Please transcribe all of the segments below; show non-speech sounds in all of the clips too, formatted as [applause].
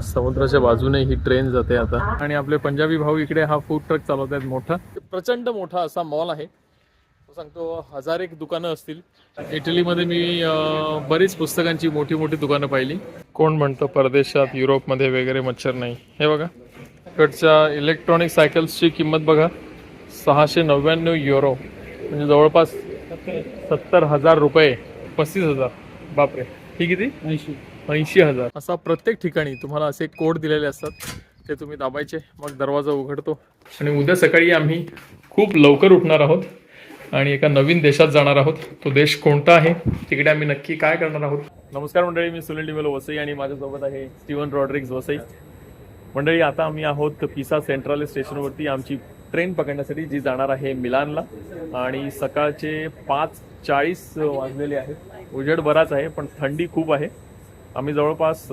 समुद्राच्या बाजूने ही ट्रेन जाते आता. आणि आपले पंजाबी भाऊ इकडे हा फूड ट्रक चालवत आहेत मोठा. प्रचंड मोठा असा मॉल आहे. तो सांगतो हजार एक दुकानं असतील. इटलीमध्ये मी बरीच पुस्तकांची मोठी मोठी दुकानं पाहिली. कोण म्हणतं परदेशात युरोपमध्ये वगैरे मच्छर नाही. हे बघा. इकडच्या इलेक्ट्रॉनिक सायकल्सची किंमत बघा. सहाशे नव्याण्णव युरो म्हणजे जवळपास सत्तर हजार रुपये. पस्तीस हजार. बापरे. ही किती? ऐंशी. ऐंशी हजार. असा प्रत्येक ठिकाणी तुम्हाला असे कोड दिलेले असतात. ते तुम्ही दाबायचे मग दरवाजा उघडतो. आणि उद्या सकाळी आम्ही खूप लवकर उठणार आहोत आणि एका नवीन देशात जाणार आहोत. तो देश कोणता आहे तिकडे आम्ही नक्की काय करणार आहोत? नमस्कार मंडळी मी सुनील डिमेलो वसई आणि माझ्यासोबत आहे स्टीवन रॉड्रिक्स वसई. मंडळी आता आम्ही आहोत पिसा सेंट्रल स्टेशनवरती आमची ट्रेन पकडण्यासाठी जी जाणार आहे मिलानला. आणि सकाळचे पाच चाळीस वाजलेले आहेत. उजेड बराच आहे पण थंडी खूप आहे. आम्ही जवळपास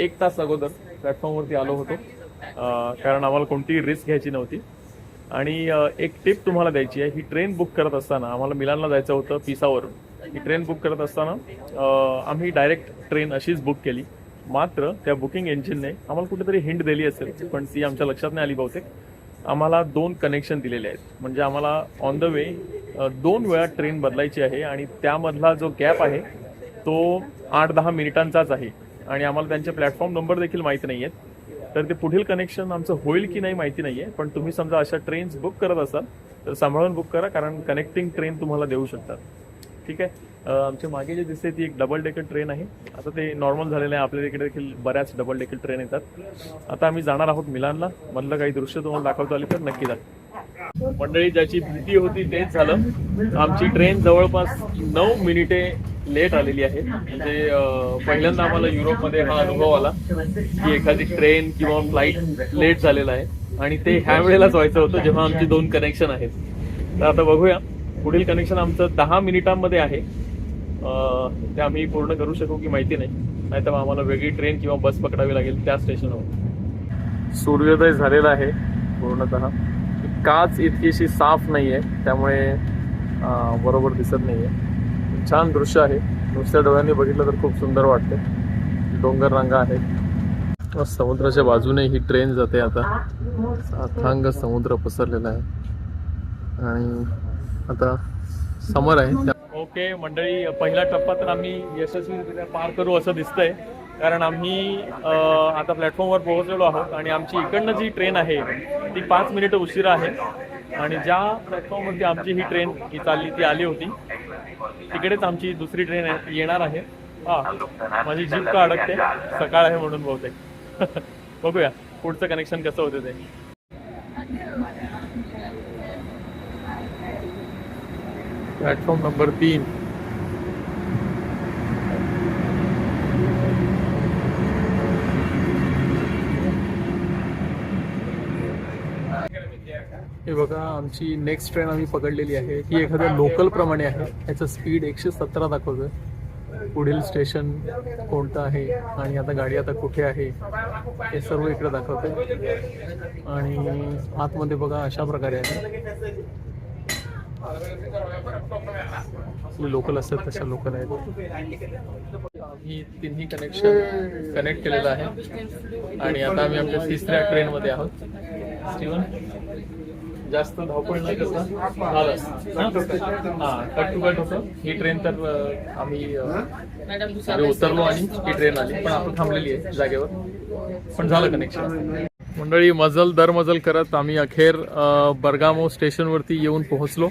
एक तास अगोदर प्लॅटफॉर्मवरती आलो होतो. कारण आम्हाला कोणतीही रिस्क घ्यायची नव्हती. आणि एक टिप तुम्हाला द्यायची आहे ही ट्रेन बुक करत असताना आम्हाला मिलानला जायचं होतं पिसावरून ही ट्रेन बुक करत असताना आम्ही डायरेक्ट ट्रेन अशीच बुक केली. मात्र त्या बुकिंग इंजिनने आम्हाला कुठेतरी हिंट दिली असेल पण ती आमच्या लक्षात नाही आली बहुतेक. आम्हाला दोन कनेक्शन दिलेले आहेत. म्हणजे आम्हाला ऑन द वे दोन वेळा ट्रेन बदलायची आहे आणि त्यामधला जो गॅप आहे तो आठ दहा मिनिटांचाच आहे. आणि आम्हाला त्यांचे प्लॅटफॉर्म नंबर देखील माहिती नाही आहेत तर ते पुढील कनेक्शन आमचं होईल की नाही माहिती नाही आहे पण तुम्ही समजा अशा ट्रेन्स बुक करत असाल तर सांभाळून बुक करा कारण कनेक्टिंग ट्रेन तुम्हाला देऊ शकतात. ठीक आहे? आमच्या मागे जे दिसते ती एक डबल डेकर ट्रेन आहे. आता ते नॉर्मल झालेलं आहे. आपल्या इकडे देखील बऱ्याच डबल डेकर ट्रेन येतात. आता आम्ही जाणार आहोत मिलानला. मधलं काही दृश्य तुम्हाला दाखवता आली तर नक्की दाखव मंडळी ज्याची भीती होती तेच झालं. आमची ट्रेन जवळपास नऊ मिनिटे लेट आलेली आहे. म्हणजे पहिल्यांदा आम्हाला युरोपमध्ये हा अनुभव आला की एखादी ट्रेन किंवा फ्लाईट लेट झालेला आहे. आणि ते ह्या वेळेलाच व्हायचं होतं जेव्हा आमची दोन कनेक्शन आहेत. तर आता बघूया. पुढील कनेक्शन आमचं दहा मिनिटांमध्ये आहे. ते आम्ही पूर्ण करू शकू की माहिती नाही. नाहीतर मग आम्हाला वेगळी ट्रेन किंवा बस पकडावी लागेल त्या स्टेशनवर. सूर्योदय झालेला आहे पूर्णतः. काच इतकीशी साफ नाही आहे त्यामुळे बरोबर दिसत नाही आहे छान दृश्य आहे. नुसत्या डोळ्यांनी बघितलं तर खूप सुंदर वाटते डोंगर रांगा आहेत. समुद्राच्या बाजूने ही ट्रेन जाते आता. अथांग समुद्र पसरलेला आहे. आणि आता समर आहे. ओके मंडळी पहिला टप्पा तर आम्ही यशस्वीरित्या पार करू असं दिसतंय. कारण आम्ही आता प्लॅटफॉर्मवर पोहोचलेलो आहोत आणि आमची इकडनं जी ट्रेन आहे ती पाच मिनिटं उशिरा आहे. आणि ज्या प्लॅटफॉर्मवरती आमची ही ट्रेन ही चालली ती आली होती तिकडेच आमची दुसरी ट्रेन येणार आहे. हा माझी जीप का अडकते? सकाळ आहे म्हणून बहुतेक. [laughs] बघूया पुढचं कनेक्शन कसं होतं ते. प्लॅटफॉर्म नंबर तीन. हे बघा आमची नेक्स्ट ट्रेन आम्ही पकडलेली आहे. ही एखाद्या लोकल प्रमाणे आहे. याचं स्पीड एकशे सतरा दाखवतोय. पुढील स्टेशन कोणतं आहे? आणि आता गाडी आता कुठे आहे? हे सर्व इकडे दाखवते आणि आतमध्ये बघा अशा प्रकारे आहे. लोकल असतात तशा लोकल आहेत. आम्ही तिन्ही कनेक्शन कनेक्ट केलेलं आहे. आणि आता आम्ही आमच्या तिसऱ्या ट्रेनमध्ये आहोत. स्टीवन जास्त धावपळ नाही करता. हा कट टू कट होतं. ही ट्रेन तर आम्ही उतरलो आणि ही ट्रेन आली. पण आपण थांबलेली आहे जागेवर. पण झालं कनेक्शन मंडळी मजल दर मजल करत आम्ही अखेर बर्गामो स्टेशनवरती येऊन पोहोचलो.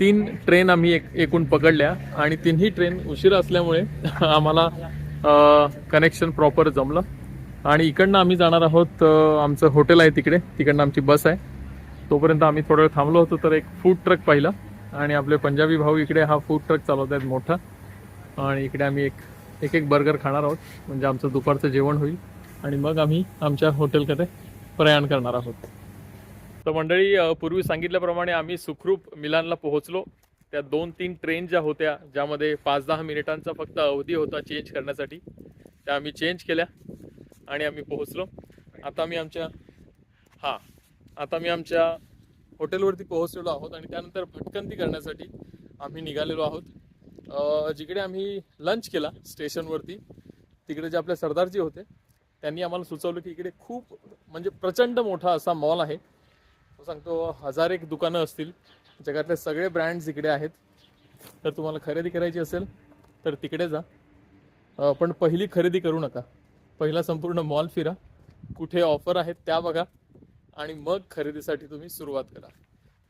तीन ट्रेन आम्ही एक एकूण पकडल्या आणि तिन्ही ट्रेन उशिरा असल्यामुळे [laughs] आम्हाला कनेक्शन प्रॉपर जमलं. आणि इकडनं आम्ही जाणार आहोत आमचं हॉटेल आहे तिकडे. तिकडनं आमची बस आहे. तोपर्यंत आम्ही थोडा वेळ थांबलो होतो तर एक फूड ट्रक पाहिला. आणि आपले पंजाबी भाऊ इकडे हा फूड ट्रक चालवत आहेत मोठा. आणि इकडे आम्ही एक एक एक बर्गर खाणार आहोत. म्हणजे आमचं दुपारचं जेवण होईल. आणि मग आम्ही आमच्या हॉटेलकडे प्रयाण करणार आहोत. तर मंडळी पूर्वी सांगितल्याप्रमाणे आम्ही सुखरूप मिलानला पोहोचलो. त्या दोन तीन ट्रेन ज्या होत्या ज्यामध्ये पाच दहा मिनिटांचा फक्त अवधी होता चेंज करण्यासाठी त्या आम्ही चेंज केल्या. आणि आम्ही पोहोचलो. आता मी आमच्या हां आता मी आमच्या हॉटेलवरती पोहोचलेलो आहोत आणि त्यानंतर भटकंती करण्यासाठी आम्ही निघालेलो आहोत. जिकडे आम्ही लंच केला स्टेशनवरती तिकडे जे आपले सरदारजी होते त्यांनी आम्हाला सुचवलं की इकडे खूप म्हणजे प्रचंड मोठा असा मॉल आहे. तो सांगतो हजार एक दुकानं असतील जगातले सगळे ब्रँड्स इकडे आहेत. तर तुम्हाला खरेदी करायची असेल तर तिकडे जा. पण पहिली खरेदी करू नका. पहिला संपूर्ण मॉल फिरा. कुठे ऑफर आहेत त्या बघा. आणि मग खरेदीसाठी तुम्ही सुरुवात करा.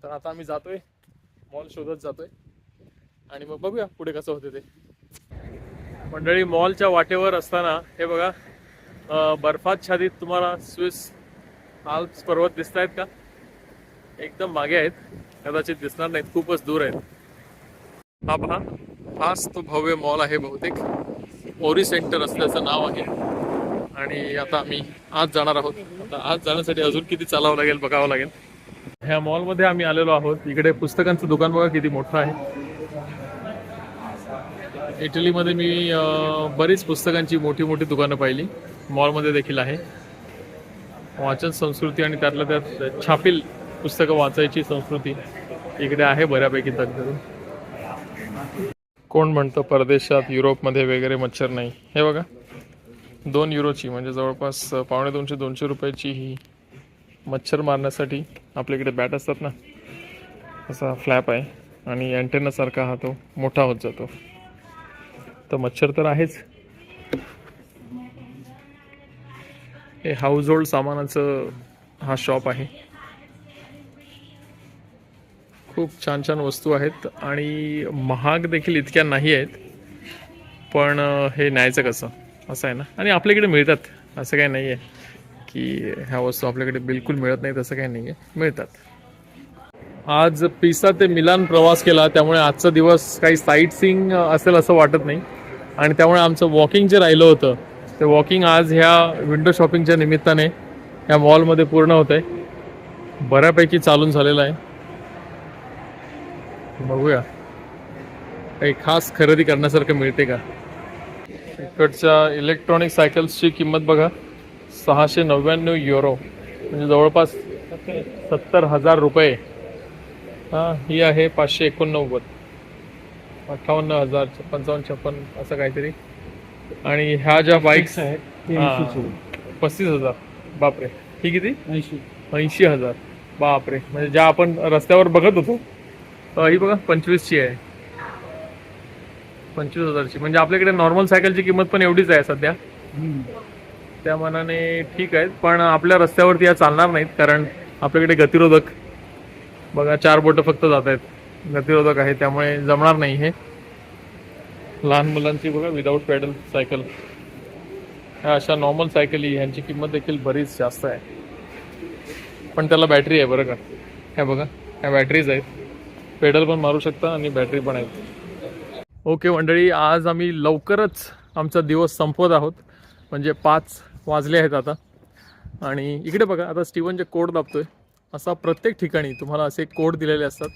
तर आता आम्ही जातोय. मॉल शोधत जातोय. आणि मग बघूया पुढे कसं होते ते. मंडळी मॉलच्या वाटेवर असताना हे बघा अं, बर्फाच्छादित तुम्हाला स्विस आल्प्स पर्वत दिसत आहेत का? एकदम मागे आहेत. कदाचित दिसणार नाहीत. खूपच दूर आहेत. हा पहा. हाच तो भव्य मॉल आहे बहुतेक. ओरी सेंटर असल्याचं नाव आहे. आणि आता आम्ही आज जाणार आहोत. आता आज जाण्यासाठी अजून किती चालावं लागेल बघावं लागेल. ह्या मॉलमध्ये आम्ही आलेलो आहोत. इकडे पुस्तकांचं दुकान बघा किती मोठं आहे. इटलीमध्ये मी बरीच पुस्तकांची मोठी मोठी दुकानं पाहिली. मॉलमध्ये देखील आहे. वाचन संस्कृती आणि त्यातल्या त्यात छापील पुस्तकं वाचायची संस्कृती इकडे आहे बऱ्यापैकी तग कोण म्हणतं परदेशात युरोपमध्ये वगैरे मच्छर नाही. हे बघा. दोन युरोची म्हणजे जवळपास पावणे दोनशे दोनशे रुपयाची ही मच्छर मारण्यासाठी आपल्याकडे बॅट असतात ना असा फ्लॅप आहे. आणि अँटेनासारखा हा तो मोठा होत जातो. तर मच्छर तर आहेच. हे हाऊस होल्ड सामानाचं हा शॉप आहे. खूप छान छान वस्तू आहेत. आणि महाग देखील इतक्या नाही आहेत. पण हे न्यायचं कसं? असं आहे ना. आणि आपल्याकडे मिळतात. असं काही नाही आहे की ह्या वस्तू आपल्याकडे बिलकुल मिळत नाही तसं काही नाही आहे मिळतात. आज पिसा ते मिलान प्रवास केला त्यामुळे आजचा दिवस काही साईट सीइंग असेल असं वाटत नाही. आणि त्यामुळे आमचं वॉकिंग जे राहिलं होतं ते वॉकिंग आज ह्या विंडो शॉपिंगच्या निमित्ताने ह्या मॉलमध्ये पूर्ण होत आहे बऱ्यापैकी चालून झालेलं आहे. बघूया. काही खास खरेदी करण्यासारखं मिळते का? इकडच्या इलेक्ट्रॉनिक सायकल्सची किंमत बघा. सहाशे नव्याण्णव युरो म्हणजे जवळपास सत्तर हजार रुपये. हां ही आहे पाचशे एकोणनव्वद. अठ्ठावन्न हजार पंचावन्न छप्पन्न असं काहीतरी. आणि ह्या ज्या बाईक्स आहेत ते. 80 चे. पस्तीस हजार. बापरे. ही किती? 80. ऐंशी हजार. बापरे. म्हणजे ज्या आपण रस्त्यावर बघत होतो ही बघा पंचवीसची आहे. पंचवीस हजारची. म्हणजे आपल्याकडे नॉर्मल सायकलची किंमत पण एवढीच आहे सध्या. त्या मानाने ठीक आहेत पण आपल्या रस्त्यावरती या चालणार नाहीत कारण आपल्याकडे गतिरोधक बघा चार बोटं फक्त जात आहेत. गतिरोधक आहे त्यामुळे जमणार नाही हे. लहान मुलांची बघा विदाऊट पेडल सायकल ह्या अशा नॉर्मल सायकली ह्यांची किंमत देखील बरीच जास्त आहे. पण त्याला बॅटरी आहे बरं का. ह्या बघा ह्या बॅटरीज आहेत. पेडल पण मारू शकता आणि बॅटरी पण आहेत. ओके मंडळी आज आम्ही लवकरच आमचा दिवस संपवत आहोत. म्हणजे पाच वाजले आहेत आता. आणि इकडे बघा आता स्टीवन जे कोड दाबतोय. असा प्रत्येक ठिकाणी तुम्हाला असे कोड दिलेले असतात.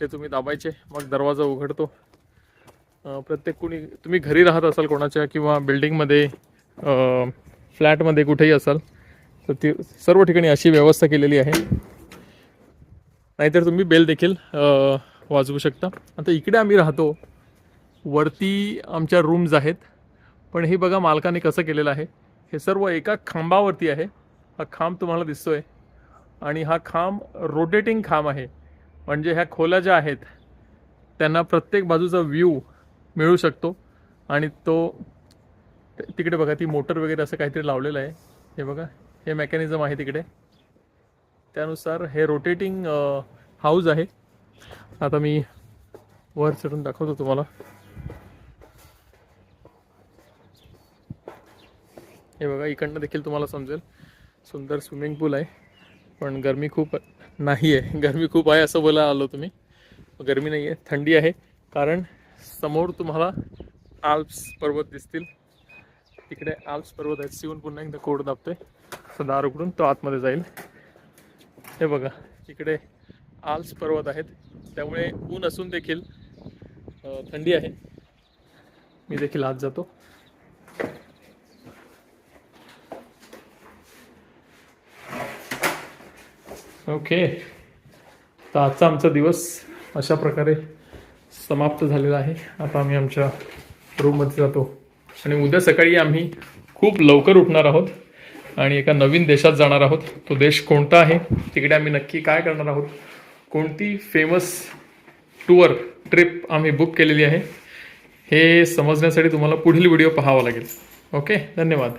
ते तुम्ही दाबायचे मग दरवाजा उघडतो. प्रत्येक कुणी तुम्ही घरी राहत असाल कोणाच्या किंवा बिल्डिंगमध्ये फ्लॅटमध्ये कुठेही असाल तर ती सर्व ठिकाणी अशी व्यवस्था केलेली आहे. नाहीतर तुम्ही बेल देखील वाजवू शकता. आता इकडे आम्ही राहतो. वरती आमच्या रूम्स आहेत. पण हे बघा मालकाने कसं केलेलं आहे. हे सर्व एका खांबावरती आहे. हा खांब तुम्हाला दिसतोय. आणि हा खांब रोटेटिंग खांब आहे. म्हणजे ह्या खोल्या ज्या आहेत त्यांना प्रत्येक बाजूचा व्ह्यू मिळू शकतो. आणि तो तिकडे बघा ती मोटर वगैरे असं काहीतरी लावलेलं आहे. हे बघा हे मेकॅनिझम आहे तिकडे. त्यानुसार हे रोटेटिंग हाऊस आहे. आता मी वर चढून दाखवतो तुम्हाला. हे बघा इकडनं देखील तुम्हाला समजेल. सुंदर स्विमिंग पूल आहे. पण गरमी खूप नाही आहे गरमी खूप आहे असं बोलायला आलो तुम्ही. गरमी नाही आहे थंडी आहे. कारण समोर तुम्हाला आल्प्स पर्वत दिसतील. तिकडे आल्प्स पर्वत आहेत. शिवून पुन्हा एकदा कोड दाबतोय. असं दार उघडून तो आतमध्ये जाईल. हे बघा इकडे आल्प्स पर्वत आहेत. त्यामुळे ऊन असून देखील थंडी आहे. मी देखील आत जातो. ओके. तर आजचा आमचा दिवस अशा प्रकारे समाप्त झालेला आहे. आता आम्ही आमच्या रूममध्ये जातो. आणि उद्या सकाळी आम्ही खूप लवकर उठणार आहोत आणि एका नवीन देशात जाणार आहोत. तो देश कोणता आहे? तिकडे आम्ही नक्की काय करणार आहोत? कोणती फेमस टूर ट्रिप आम्ही बुक केलेली आहे? हे समजण्यासाठी तुम्हाला पुढील व्हिडिओ पाहावा लागेल. ओके? धन्यवाद.